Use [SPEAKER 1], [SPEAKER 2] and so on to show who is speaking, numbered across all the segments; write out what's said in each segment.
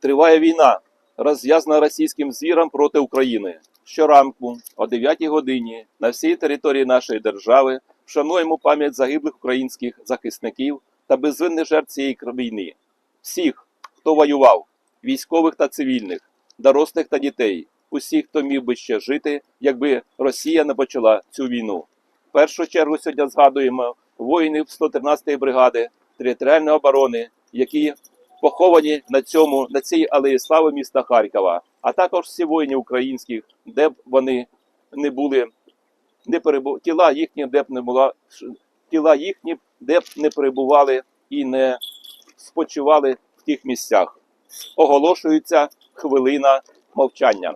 [SPEAKER 1] Триває війна, розв'язана російським звіром проти України. Щоранку о 9 годині на всій території нашої держави вшануємо пам'ять загиблих українських захисників та безвинних жертв цієї війни. Всіх, хто воював, військових та цивільних, дорослих та дітей, усіх, хто міг би ще жити, якби Росія не почала цю війну. В першу чергу сьогодні згадуємо воїнів 113-ї бригади територіальної оборони, які поховані на цьому на цій алеї слави міста Харкова, а також всі воїни українських, де б вони не були, не перебу... тіла їхні, де б не була тіла їхні, де б не перебували і не спочивали в тих місцях. Оголошується хвилина мовчання.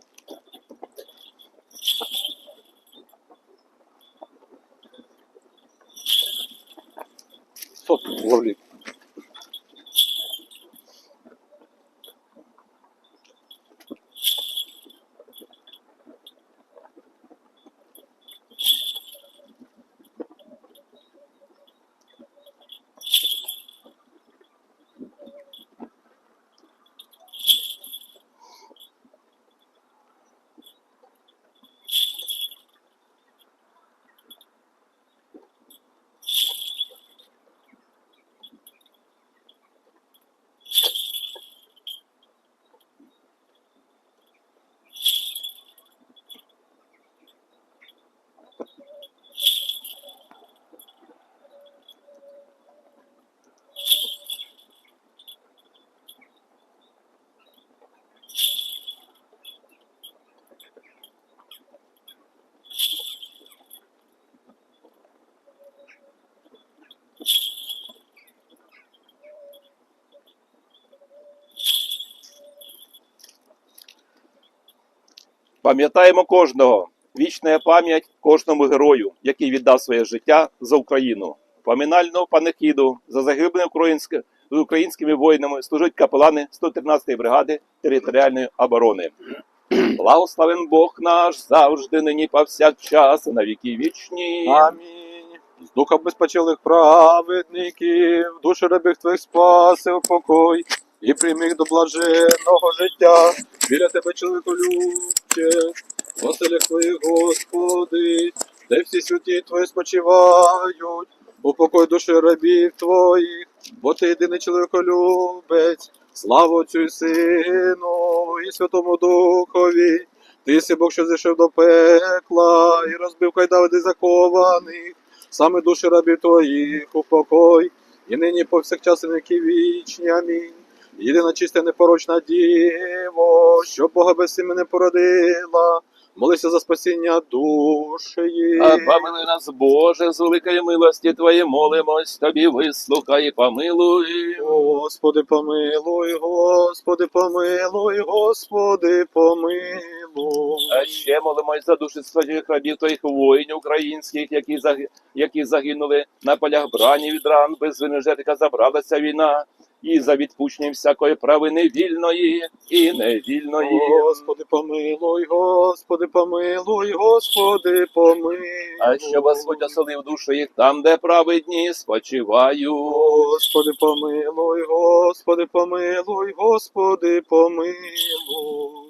[SPEAKER 1] Пам'ятаємо кожного. Вічна пам'ять кожному герою, який віддав своє життя за Україну. Поминального панихіду за загиблими українське- з українськими воїнами служать капелани 113-ї бригади територіальної оборони. Благословен Бог наш завжди, нині повсякчас, на віки вічні.
[SPEAKER 2] Амінь. З духа безпечилих праведників, душі рабів твоїх спаси упокой, і прийми до блаженного життя. Біля тебе, чоловіку любче, оселях твоїх, Господи, де всі святі твої спочивають, упокой душі рабів твоїх, бо ти єдиний чоловіколюбець, слава Отцю і Сину і Святому Духові. Ти си Бог, що зійшов до пекла, і розбив кайдавди закованих, саме душі рабів твоїх упокой, і нині повсякчас і вічні. Амінь. Єдина чиста непорочна діво, що Бога без мене породила, молися за спасіння душі.
[SPEAKER 1] А помилуй нас, Боже, з великої милості Твоєї молимось, Тобі вислухай і помилуй.
[SPEAKER 2] Господи, помилуй, Господи, помилуй, Господи, помилуй.
[SPEAKER 1] А ще молимось за душі своїх рабів твоїх воїнів українських, які, які загинули на полях брані від ран, без вини жертика забралася війна, і за відпущенням всякої правини вільної і невільної.
[SPEAKER 2] Господи, помилуй, Господи, помилуй, Господи, помилуй.
[SPEAKER 1] А що Господь оселив душу їх там, де праведні спочивають.
[SPEAKER 2] Господи, помилуй, Господи, помилуй, Господи, помилуй.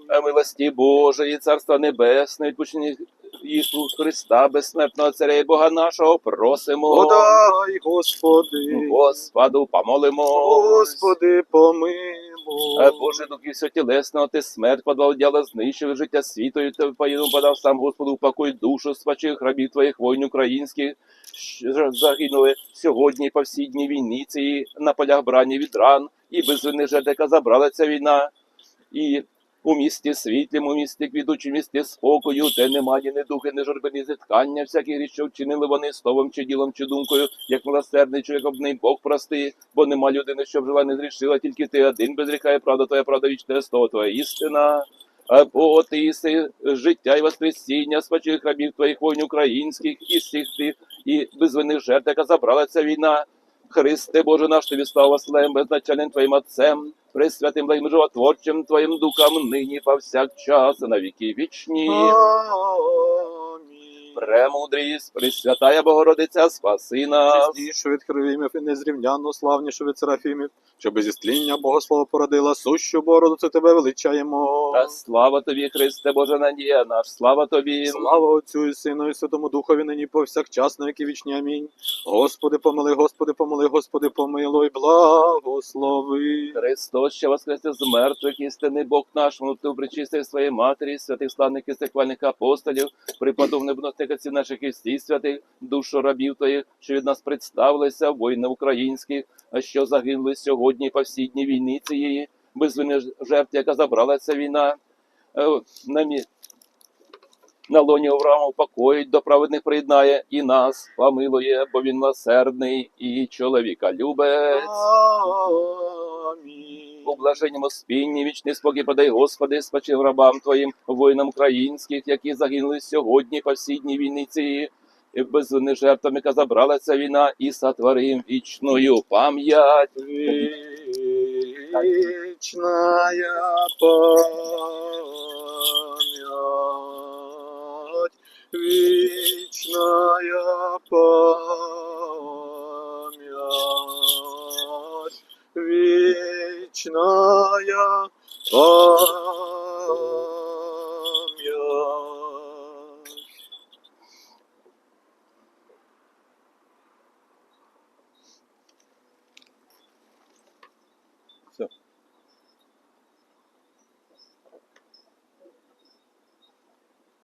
[SPEAKER 1] А милості Божої, Царства Небесне, відпущення Ісус Христа, безсмертного Царя і Бога нашого, просимо.
[SPEAKER 2] Подай, Господи,
[SPEAKER 1] Господу помолимо.
[SPEAKER 2] Господи, помилуй.
[SPEAKER 1] Боже, духи все тілесного, ти смерть подав діла, знищив життя світу, і ти поїду подав сам Господу, упокой душу спачих рабів твоїх воїн українських, що загинули сьогодні по всі дні війни цієї на полях брані від ран, і безвинних жертв, яка забрала ця війна, і у місті світлім, у місті квітучі, місті спокою, де немає ні духи, ні журби, ні зіткання, всякі річ, що вчинили вони словом, чи ділом, чи думкою, як милосердний чоловік обний Бог прости, бо нема людини, що жила не зрішила, тільки ти один безрікає, правда твоя, правда вічна, слово твоя істина. Бо ти єси життя і воскресіння спачих рабів твоїх воїн українських і всіх тих, і безвинних жертв, яка забрала ця війна. Христе Боже наш, тобі слава Василем, безначальним Твоїм Отцем, пресвятим благим животворчим Твоїм Духом, нині повсякчас, на віки вічні. Премудрість, Пресвятая Богородиця, спаси нас.
[SPEAKER 2] Чеснішу від херовімів і незрівнянно славнішу від серафімів, щоб зі стління Богослова породила сущу бороду, це тебе величаємо.
[SPEAKER 1] Та слава тобі, Христе, Боже надія наш, слава тобі.
[SPEAKER 2] Слава Отцю і Сину і Святому Духові нині повсякчасно, як і вічні. Амінь. Господи, помили, Господи, помили, Господи, помилуй, благослови.
[SPEAKER 1] Христос, що воскресе з мертвих, істинний Бог наш, внутрі причистив своєї матері, святих славних і стихвальних апостолів, припадов небнотих отців наших і святих, душу рабів твоїх, що від нас представилися, воїни українських, а що загинули сьогодні по всій дні війни цієї, безвинних жертв, яка забрала ця війна. Е, На, мі... на лоні Авраама упокоїть, до праведних приєднає і нас помилує, бо він милосердний і чоловіка любець.
[SPEAKER 2] Амінь.
[SPEAKER 1] У блаженному спінні вічний спокій подай, Господи, спочив рабам Твоїм, воїнам українських, які загинули сьогодні по всій дні війни цієї, і безвинних жертвами, яка забрала ця війна, і сотвори їм вічною пам'ять.
[SPEAKER 2] Вечная память, вечная память, Krishnaya Vamya. So.